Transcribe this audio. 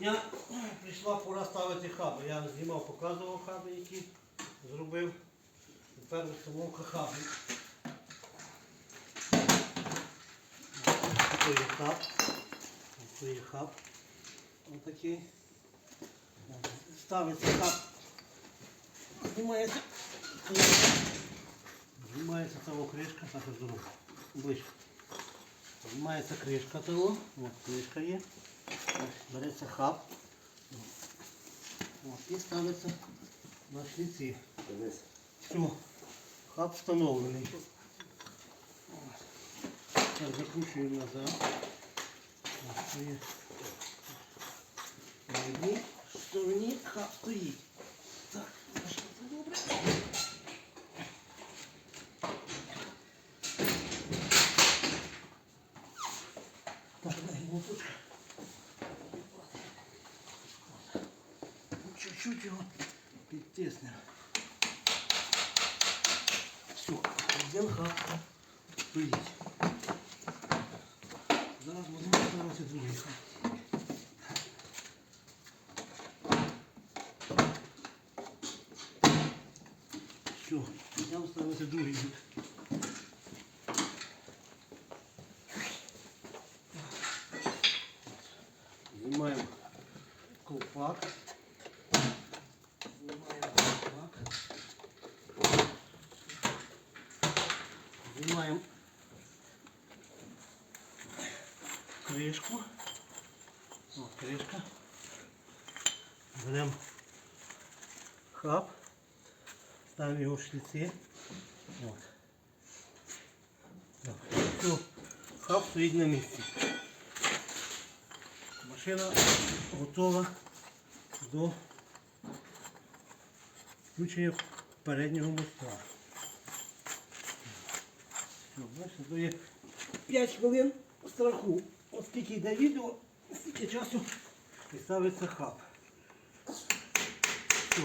дня прийшла пора ставити хаби. Я знімав, показував хаби, які зробив. Тепер установка хабів. Ось є хаб. Ось є хаб. Ось такий. Ставиться хаб. Знімається. Знімається того кришка, так ось зроблю. Ближче. Знімається кришка того. Ось кришка є. Береться хаб. Ось, і ставиться на шліці. Все. Хаб встановлений. Так, закручуємо назад. На одній стороні хаб стоїть. Так, це добре. Так, дай моточка. Чуть-чуть його підтиснемо. Все, один хаб стоїть. Зараз будемо ставити другий хаб. Все, я ставити другий хаб. Знімаємо ковпак. Знімаємо ковпак. Знімаємо кришку. О, кришка. Беремо хаб. Ставимо його в шліці. От. Все. Хаб стоїть на місці. Машина готова до включення переднього моста. Все, бачите, то є 5 хвилин страху. От скільки йде відео, стільки часу і ставиться хаб. Все.